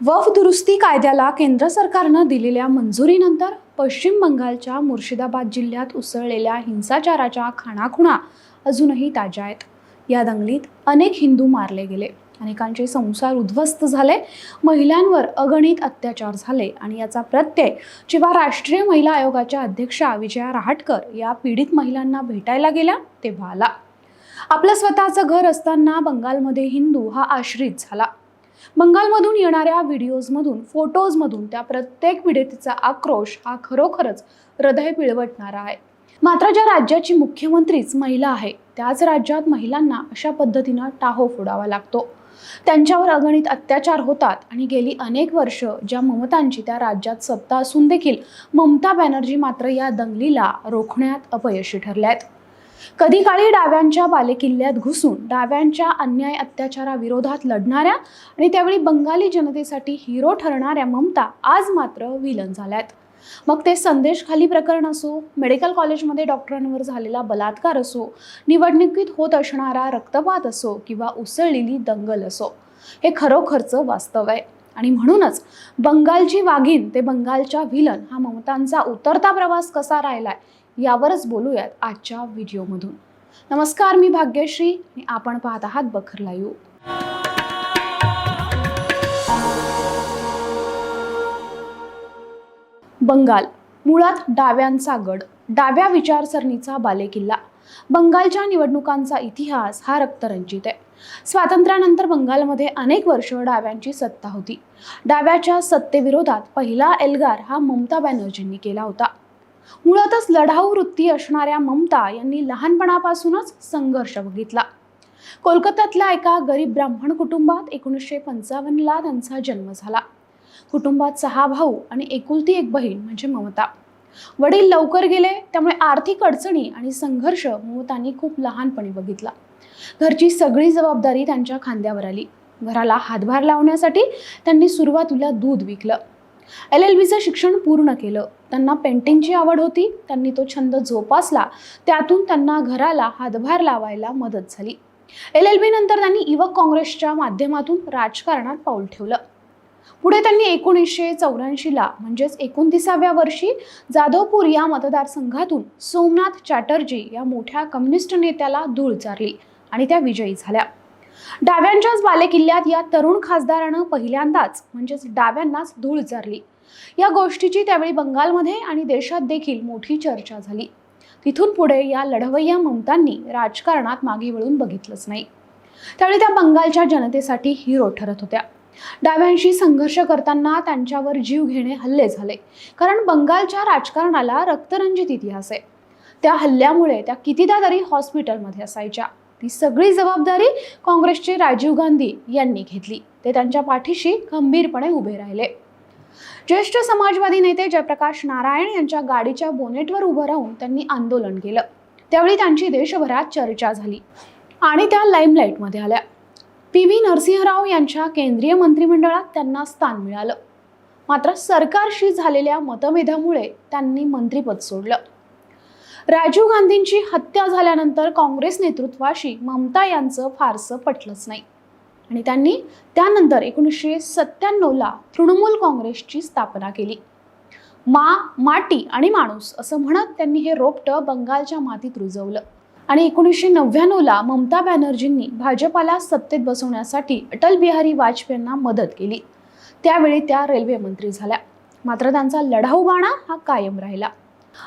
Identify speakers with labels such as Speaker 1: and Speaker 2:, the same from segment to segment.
Speaker 1: वफ दुरुस्ती कायद्याला केंद्र सरकारनं दिलेल्या मंजुरीनंतर पश्चिम बंगालच्या मुर्शिदाबाद जिल्ह्यात उसळलेल्या हिंसाचाराच्या खाणाखुणा अजूनही ताज्या आहेत. या दंगलीत अनेक हिंदू मारले गेले. अनेकांचे संसार उद्ध्वस्त झाले. महिलांवर अगणित अत्याचार झाले आणि याचा प्रत्यय जेव्हा राष्ट्रीय महिला आयोगाच्या अध्यक्षा विजया रहाटकर या पीडित महिलांना भेटायला गेल्या तेव्हा आला. आपलं स्वतःचं घर असताना बंगालमध्ये हिंदू हा आश्रित झाला. बंगालमधून येणाऱ्या व्हिडिओजमधून फोटोजमधून त्या प्रत्येक पीडितेचा आक्रोश हा खरोखरच हृदय पिळवटणारा आहे. मात्र ज्या राज्याची मुख्यमंत्रीच महिला आहे त्याच राज्यात महिलांना अशा पद्धतीनं टाहो फोडावा लागतो. त्यांच्यावर अगणित अत्याचार होतात आणि गेली अनेक वर्ष ज्या ममतांची त्या राज्यात सत्ता असून देखील ममता बॅनर्जी मात्र या दंगलीला रोखण्यात अपयशी ठरल्या आहेत कधी काळी डाव्यांच्या बालेकिल्ल्यात घुसून डाव्यांच्या अन्याय अत्याचाराविरोधात लढणाऱ्या आणि त्यावेळी बंगाली जनतेसाठी हिरो ठरणाऱ्या ममता आज मात्र विलन झाल्यात. मग ते संदेश खाली प्रकरण असो मेडिकल कॉलेजमध्ये डॉक्टरांवर झालेला बलात्कार असो निवडणुकीत होत असणारा रक्तपात असो किंवा उसळलेली दंगल असो हे खरोखरचं वास्तव आहे. आणि म्हणूनच बंगालची वाघीण ते बंगालच्या व्हिलन हा ममतांचा उतरता प्रवास कसा राहिलाय यावरच बोलूयात आजच्या व्हिडिओमधून. नमस्कार मी भाग्यश्री. आणि आपण पाहत आहात बखर लाईव्ह. बंगाल. मुळात डाव्यांचा गड डाव्या विचारसरणीचा बालेकिल्ला. बंगालच्या निवडणुकांचा इतिहास हा रक्तरंजित आहे. स्वातंत्र्यानंतर बंगालमध्ये अनेक वर्ष डाव्यांची सत्ता होती. डाव्याच्या सत्तेविरोधात पहिला एल्गार हा ममता बॅनर्जींनी केला होता. मुळातच लढाऊ वृत्ती असणाऱ्या ममता यांनी लहानपणापासूनच संघर्ष बघितला. कोलकात्यातल्या एका गरीब ब्राह्मण कुटुंबात एकोणीसशे पंचावन्नला त्यांचा जन्म झाला. कुटुंबात सहा भाऊ आणि एकुलती एक बहीण म्हणजे ममता. वडील लवकर गेले त्यामुळे आर्थिक अडचणी आणि संघर्ष ममतांनी खूप लहानपणी बघितला. घरची सगळी जबाबदारी त्यांच्या खांद्यावर आली. घराला हातभार लावण्यासाठी त्यांनी सुरुवातीला दूध विकलं. एल एल बीचं शिक्षण पूर्ण केलं. त्यांना पेंटिंगची आवड होती. त्यांनी तो छंद जोपासला. त्यातून त्यांना घराला हातभार लावायला मदत झाली. एल एल बी नंतर त्यांनी युवक काँग्रेसच्या माध्यमातून राजकारणात पाऊल ठेवलं. पुढे त्यांनी एकोणीसशे चौऱ्याऐंशीला म्हणजेच एकोणतीसाव्या वर्षी जाधवपूर या मतदारसंघातून सोमनाथ चॅटर्जी या मोठ्या कम्युनिस्ट नेत्याला धूळ चारली आणि त्या विजयी झाल्या. डाव्यांच्याच बालेकिल्ल्यात या तरुण खासदारानं पहिल्यांदाच म्हणजेच डाव्यांनाच धूळ चारली. या गोष्टीची त्यावेळी बंगालमध्ये आणि देशात देखील मोठी चर्चा झाली. तिथून पुढे या लढवय्या ममतांनी राजकारणात मागे वळून बघितलंच नाही. त्यावेळी त्या बंगालच्या जनतेसाठी हिरो ठरत होत्या. डाव्यांशी संघर्ष करताना त्यांच्यावर जीव घेणे हल्ले झाले. कारण बंगालच्या राजकारणाला रक्तरंजित इतिहास आहे. त्या हल्ल्यामुळे त्या कितीदा तरी हॉस्पिटलमध्ये असायच्या. ती सगळी जबाबदारी काँग्रेसचे राजीव गांधी यांनी घेतली. ते त्यांच्या पाठीशी खंबीरपणे उभे राहिले. ज्येष्ठ समाजवादी नेते जयप्रकाश नारायण यांच्या गाडीच्या बोनेटवर उभं राहून त्यांनी आंदोलन केलं. त्यावेळी त्यांची देशभरात चर्चा झाली आणि त्या लाईमलाईटमध्ये आल्या. पी व्ही नरसिंहराव यांच्या केंद्रीय मंत्रिमंडळात त्यांना स्थान मिळालं. मात्र सरकारशी झालेल्या मतभेदामुळे त्यांनी मंत्रिपद सोडलं. राजीव गांधींची हत्या झाल्यानंतर काँग्रेस नेतृत्वाशी ममता यांचं फारसं पटलंच नाही. आणि त्यांनी त्यानंतर एकोणीसशे सत्त्याण्णवला तृणमूल काँग्रेसची स्थापना केली. मा माटी आणि माणूस असं म्हणत त्यांनी हे रोपटं बंगालच्या मातीत रुजवलं. आणि एकोणीसशे नव्याण्णवला ममता बॅनर्जींनी भाजपाला सत्तेत बसवण्यासाठी अटल बिहारी वाजपेयींना मदत केली. त्यावेळी त्या रेल्वे मंत्री झाल्या. मात्र त्यांचा लढाऊ बाणा हा कायम राहिला.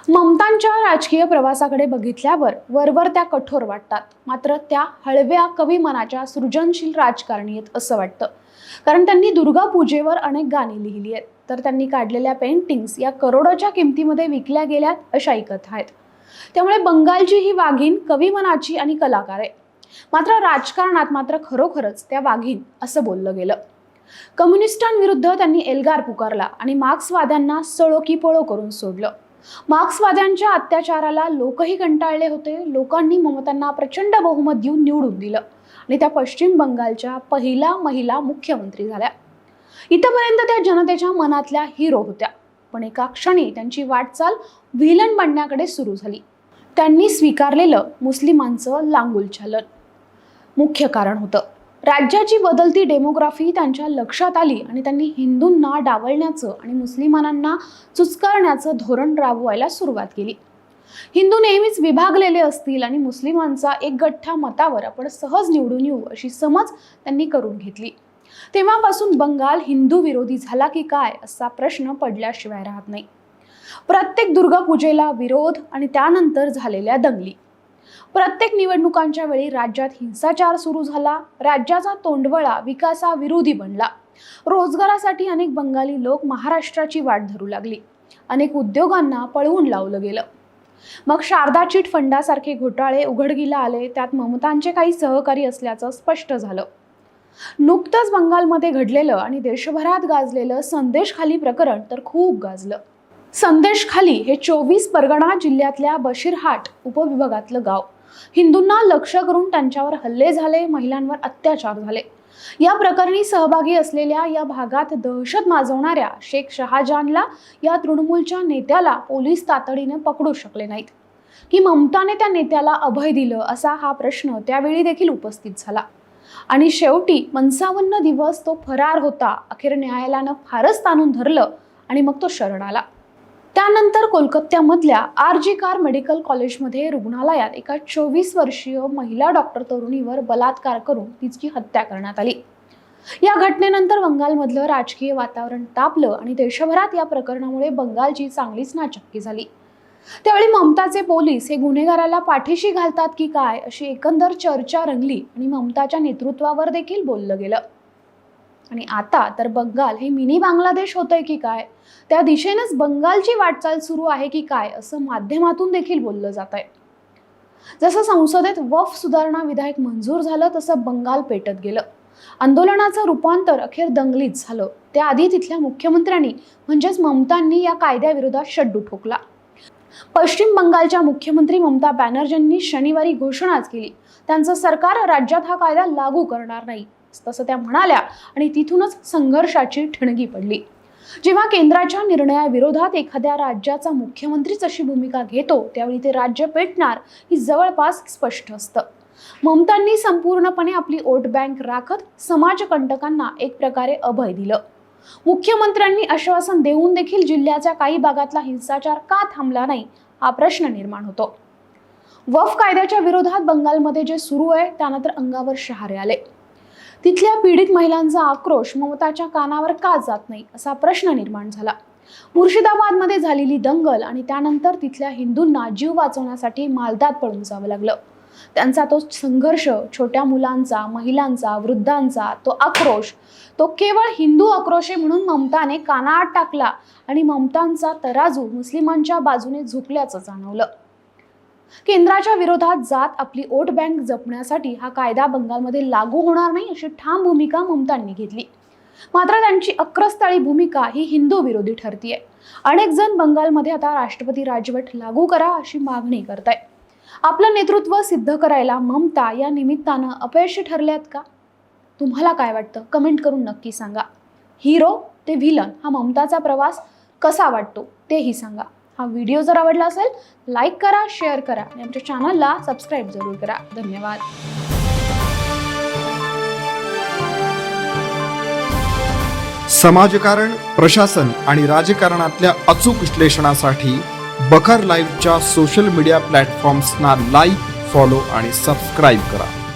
Speaker 1: ममतांच्या राजकीय प्रवासाकडे बघितल्यावर वरवर त्या कठोर वाटतात. मात्र त्या हळव्या कवी मनाच्या सृजनशील राजकारणीत असं वाटतं. कारण त्यांनी दुर्गा पूजेवर अनेक गाणी लिहिली आहेत. तर त्यांनी काढलेल्या पेंटिंग्स या करोडोच्या किमतीमध्ये विकल्या गेल्यात अशाही कथा आहेत. त्यामुळे बंगालची ही वाघीण कवी मनाची आणि कलाकार आहे. मात्र राजकारणात मात्र खरोखरच त्या वाघीण असं बोललं गेलं. कम्युनिस्टांविरुद्ध त्यांनी एल्गार पुकारला आणि मार्क्सवाद्यांना सळो की पळो करून सोडलं. मार्क्सवाद्यांच्या अत्याचाराला लोकही कंटाळले होते. लोकांनी ममतांना प्रचंड बहुमत देऊन निवडून दिलं. आणि त्या पश्चिम बंगालच्या पहिला महिला मुख्यमंत्री झाल्या. इथपर्यंत त्या जनतेच्या मनातल्या हिरो होत्या. पण एका क्षणी त्यांची वाटचाल व्हिलन बनण्याकडे सुरू झाली. त्यांनी स्वीकारलेलं मुस्लिमांचं लांगुल चालन. मुख्य कारण होतं. राज्याची बदलती डेमोग्राफी त्यांच्या लक्षात आली आणि त्यांनी हिंदूंना डावलण्याचं आणि मुस्लिमांना चुचकारण्याचं धोरण राबवायला सुरुवात केली. हिंदू नेहमीच विभागलेले असतील आणि मुस्लिमांचा एक गठ्ठा मतावर आपण सहज निवडून येऊ अशी समज त्यांनी करून घेतली. तेव्हापासून बंगाल हिंदू विरोधी झाला की काय असा प्रश्न पडल्याशिवाय राहत नाही. प्रत्येक दुर्गापूजेला विरोध आणि त्यानंतर झालेल्या दंगली. प्रत्येक निवडणुकांच्या वेळी राज्यात हिंसाचार सुरू झाला. राज्याचा तोंडवळा विकासाविरोधी बनला. रोजगारासाठी अनेक बंगाली लोक महाराष्ट्राची वाट धरू लागली. अनेक उद्योगांना पळवून लावलं गेलं. मग शारदा चिट फंडासारखे घोटाळे उघडकीला आले. त्यात ममतांचे काही सहकारी असल्याचं स्पष्ट झालं. नुकतंच बंगालमध्ये घडलेलं आणि देशभरात गाजलेलं संदेशखाली प्रकरण तर खूप गाजलं. संदेशखाली हे चोवीस परगणा जिल्ह्यातल्या बशीरहाट उपविभागातलं गाव. हिंदूंना लक्ष करून त्यांच्यावर हल्ले झाले महिलांवर अत्याचार झाले. या प्रकरणी सहभागी असलेल्या या भागात दहशत माजवणाऱ्या शेख शहाजहानला या तृणमूलच्या नेत्याला पोलीस तातडीने पकडू शकले नाहीत. की ममताने त्या नेत्याला अभय दिलं असा हा प्रश्न त्यावेळी देखील उपस्थित झाला. आणि शेवटी पंचावन्न दिवस तो फरार होता अखेर न्यायालयानं फारच ताणून धरलं आणि मग तो शरण आला. त्यानंतर कोलकात्यामधल्या आर जी कार मेडिकल कॉलेजमध्ये रुग्णालयात एका चोवीस वर्षीय महिला डॉक्टर तरुणीवर बलात्कार करून तिची हत्या करण्यात आली. या घटनेनंतर बंगालमधलं राजकीय वातावरण तापलं आणि देशभरात या प्रकरणामुळे बंगालची चांगलीच नाचक्की झाली. त्यावेळी ममताचे पोलीस हे गुन्हेगाराला पाठीशी घालतात की काय अशी एकंदर चर्चा रंगली आणि ममताच्या नेतृत्वावर देखील बोललं गेलं. आणि आता तर बंगाल हे मिनी बांगलादेश होतंय की काय? त्या दिशेनेच बंगालची वाटचाल सुरू आहे की काय असं माध्यमातून देखील बोललं जात आहे जसं संसदेत वफ सुधारणा विधेयक मंजूर झालं तसं बंगाल पेटत गेलं. आंदोलनाचं रूपांतर अखेर दंगलीत झालं. त्याआधी तिथल्या मुख्यमंत्र्यांनी म्हणजेच ममतांनी या कायद्याविरोधात शड्डू ठोकला. पश्चिम बंगालच्या मुख्यमंत्री ममता बॅनर्जींनी शनिवारी घोषणाच केली. त्यांचं सरकार राज्यात हा कायदा लागू करणार नाही. तसं त्या म्हणाल्या आणि तिथूनच संघर्षाची ठिणगी पडली. जेव्हा केंद्राच्या निर्णयाविरोधात एखाद्या राज्याचा मुख्यमंत्रीच अशी भूमिका घेतो त्यावेळी ते राज्य पेटणार ही जवळपास स्पष्ट असतं. ममतांनी संपूर्णपणे आपली वोट बँक राखत समाजकंटकांना एक प्रकारे अभय दिलं. मुख्यमंत्र्यांनी आश्वासन देऊन देखील जिल्ह्याच्या काही भागातला हिंसाचार का थांबला नाही हा प्रश्न निर्माण होतो. वफ कायद्याच्या विरोधात बंगालमध्ये जे सुरू आहे त्यानंतर अंगावर शहारे आले. तिथल्या पीडित महिलांचा आक्रोश ममताच्या कानावर का जात नाही असा प्रश्न निर्माण झाला. मुर्शिदाबादमध्ये झालेली दंगल आणि त्यानंतर तिथल्या हिंदूंना जीव वाचवण्यासाठी मालदात पळून जावं लागलं. त्यांचा तो संघर्ष छोट्या मुलांचा महिलांचा वृद्धांचा तो आक्रोश तो केवळ हिंदू आक्रोश आहे म्हणून ममताने कानाआट टाकला आणि ममतांचा तराजू मुस्लिमांच्या बाजूने झुकल्याचं जाणवलं. केंद्राच्या विरोधात जात आपली वोट बँक जपण्यासाठी हा कायदा बंगालमध्ये लागू होणार नाही अशी ठाम भूमिका ममतांनी घेतली. मात्र त्यांची अक्रस्ताळी भूमिका ही हिंदू विरोधी ठरतीये. अनेक जण बंगालमध्ये आता राष्ट्रपती राजवट लागू करा अशी मागणी करत आहे आपलं नेतृत्व सिद्ध करायला ममता या निमित्तानं अपयशी ठरल्यात का? तुम्हाला काय वाटतं? कमेंट करून नक्की सांगा. हिरो ते व्हिलन हा ममताचा प्रवास कसा वाटतो तेही सांगा. हा व्हिडिओ जर आवडला असेल लाईक करा शेअर करा आणि आमच्या चॅनलला सबस्क्राईब जरूर करा. धन्यवाद.
Speaker 2: समाजकारण प्रशासन आणि राजकारणातल्या अचूक विश्लेषणासाठी बखर लाईव्हच्या सोशल मीडिया प्लॅटफॉर्म्सना लाईक फॉलो आणि सबस्क्राईब करा.